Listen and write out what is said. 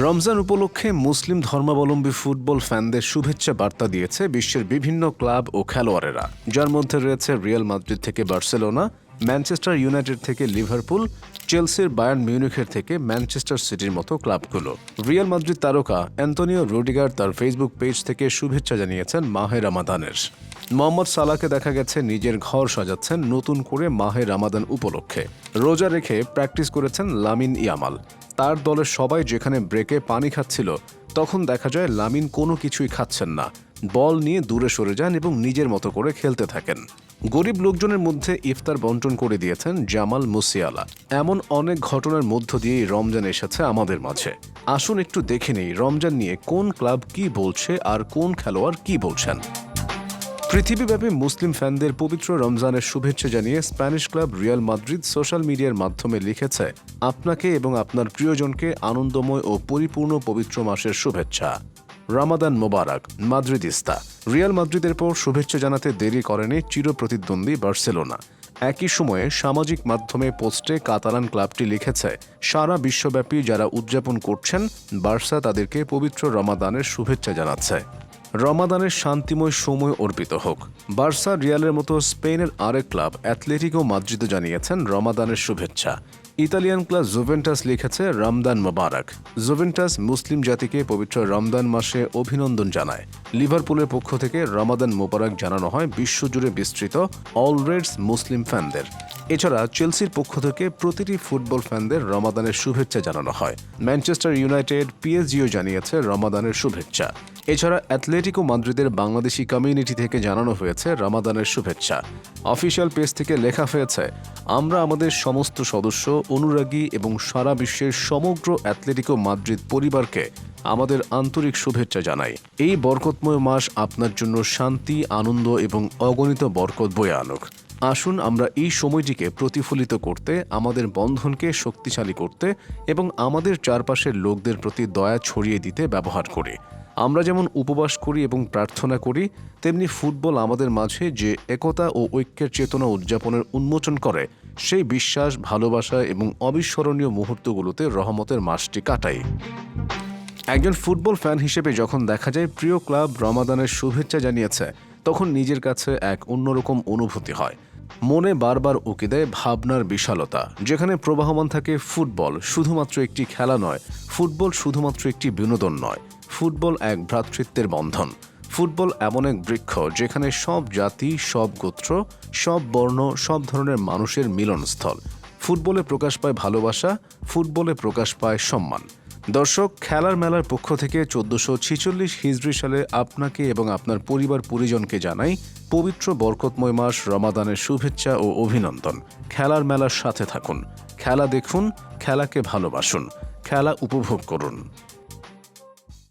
রমজান উপলক্ষে মুসলিম ধর্মাবলম্বী ফুটবল ফ্যানদের শুভেচ্ছা বার্তা দিয়েছে বিশ্বের বিভিন্ন ক্লাব ও খেলোয়াড়েরা। যার মধ্যে রয়েছে রিয়াল মাদ্রিদ থেকে বার্সেলোনা, ম্যানচেস্টার ইউনাইটেড থেকে লিভারপুল, চেলসির বায়ার্ন মিউনিখের থেকে ম্যানচেস্টার সিটির মতো ক্লাবগুলো। রিয়াল মাদ্রিদ তারকা অ্যান্তনিও রোডিগার তার ফেসবুক পেজ থেকে শুভেচ্ছা জানিয়েছেন মাহে রামাদানের। মোহাম্মদ সালাকে দেখা গেছে নিজের ঘর সাজাচ্ছেন নতুন করে মাহে রামাদান উপলক্ষে। রোজা রেখে প্র্যাকটিস করেছেন লামিন ইয়ামাল। তার দলের সবাই যেখানে ব্রেকে পানি খাচ্ছিল, তখন দেখা যায় লামিন কোনো কিছুই খাচ্ছেন না। বল নিয়ে দূরে সরে যান এবং নিজের মতো করে খেলতে থাকেন। গরিব লোকজনের মধ্যে ইফতার বন্টন করে দিয়েছেন জামাল মুসিয়ালা। এমন অনেক ঘটনার মধ্য দিয়েই রমজান এসেছে আমাদের মাঝে। আসুন একটু দেখে নেই রমজান নিয়ে কোন ক্লাব কি বলছে আর কোন খেলোয়াড় কি বলছেন। পৃথিবীব্যাপী মুসলিম ফ্যানদের পবিত্র রমজানের শুভেচ্ছা জানিয়ে Spanish club Real Madrid social মিডিয়ার মাধ্যমে লিখেছে, আপনাকে এবং আপনার প্রিয়জনকে আনন্দময় ও পরিপূর্ণ পবিত্র মাসের শুভেচ্ছা। রামাদান মোবারক, মাদ্রিদিস্তা। রিয়াল মাদ্রিদের পর শুভেচ্ছা জানাতে দেরি করেনি চিরপ্রতিদ্বন্দ্বী বার্সেলোনা। একই সময়ে সামাজিক মাধ্যমে পোস্টে কাতালান ক্লাবটি লিখেছে, সারা বিশ্বব্যাপী যারা উদযাপন করছেন, বার্সা তাদেরকে পবিত্র রমাদানের শুভেচ্ছা জানাচ্ছে। রমাদানের শান্তিময় সময় অর্পিত হোক। বার্সা, রিয়ালের মতো স্পেনের আরেক ক্লাব, অ্যাথলেটিকো মাদ্রিদও জানিয়েছেন রমাদানের শুভেচ্ছা। ইতালিয়ান ক্লাব জুভেন্টাস লিখেছে রমদান মোবারক। জুভেন্টাস মুসলিম জাতিকে পবিত্র রমদান মাসে অভিনন্দন জানায়। লিভারপুলের পক্ষ থেকে রমাদান মোবারক জানানো হয়, বিশ্বজুড়ে বিস্তৃত অলরেডস মুসলিম ফ্যানদের এছাড়া চেলসির পক্ষ থেকে প্রতিটি ফুটবল ফ্যানদের রমাদানের শুভেচ্ছা জানানো হয়। ম্যানচেস্টার ইউনাইটেড পিএসজিও জানিয়েছে রমাদানের শুভেচ্ছা। এছাড়া অ্যাথলেটিকো মাদ্রিদের বাংলাদেশি কমিউনিটি থেকে জানানো হয়েছে রমাদানের শুভেচ্ছা। অফিসিয়াল পেজ থেকে লেখা হয়েছে, আমরা আমাদের সমস্ত সদস্য, অনুরাগী এবং সারা বিশ্বের সমগ্র অ্যাথলেটিকো মাদ্রিদ পরিবারকে আমাদের আন্তরিক শুভেচ্ছা জানাই। এই বরকতময় মাস আপনার জন্য শান্তি, আনন্দ এবং অগণিত বরকত বয়ে আনুক। আসুন আমরা এই সময়টিকে প্রতিফলিত করতে, আমাদের বন্ধনকে শক্তিশালী করতে এবং আমাদের চারপাশের লোকদের প্রতি দয়া ছড়িয়ে দিতে ব্যবহার করি। আমরা যেমন উপবাস করি এবং প্রার্থনা করি, তেমনি ফুটবল আমাদের মাঝে যে একতা ও ঐক্যের চেতনা উদযাপনের উন্মোচন করে, সেই বিশ্বাস, ভালোবাসা এবং অবিস্মরণীয় মুহূর্তগুলোতে রহমতের মাসটি কাটাই। একজন ফুটবল ফ্যান হিসেবে যখন দেখা যায়, প্রিয় ক্লাব রমাদানের শুভেচ্ছা জানিয়েছে, তখন নিজের কাছে এক অন্যরকম অনুভূতি হয়। মনে বারবার উকি দেয় ভাবনার বিশালতা, যেখানে প্রবাহমান থাকে ফুটবল, শুধুমাত্র একটি খেলা নয়, ফুটবল শুধুমাত্র একটি বিনোদন নয়, ফুটবল এক ভ্রাতৃত্বের বন্ধন, ফুটবল এমন এক বৃক্ষ যেখানে সব জাতি, সব গোত্র, সব বর্ণ, সব ধরনের মানুষের মিলনস্থল, ফুটবলে প্রকাশ পায় ভালোবাসা, ফুটবলে প্রকাশ পায় সম্মান। দর্শক, খেলার মেলার পক্ষ থেকে চোদ্দশো ছিচল্লিশ হিজড়ি সালে আপনাকে এবং আপনার পরিবার পরিজনকে জানাই পবিত্র বরকতময় মাস রমাদানের শুভেচ্ছা ও অভিনন্দন। খেলার মেলার সাথে থাকুন। খেলা দেখুন, খেলাকে ভালোবাসুন। খেলা উপভোগ করুন।